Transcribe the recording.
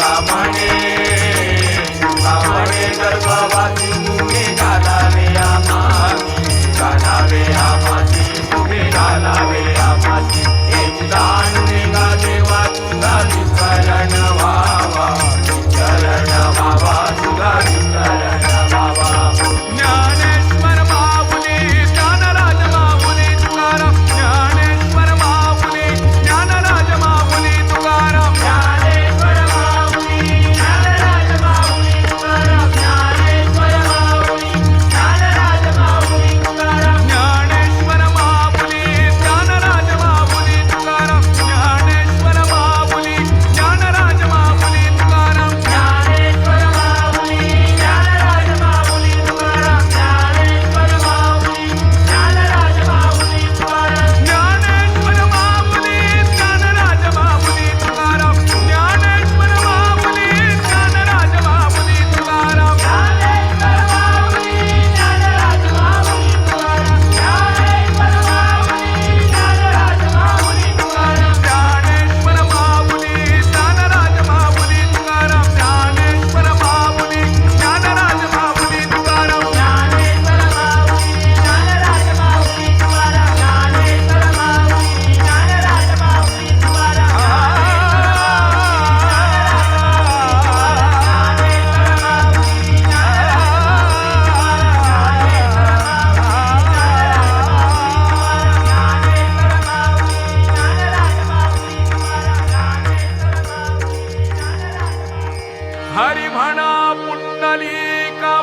Mane. हरिभणा पुण्डलीकवरदा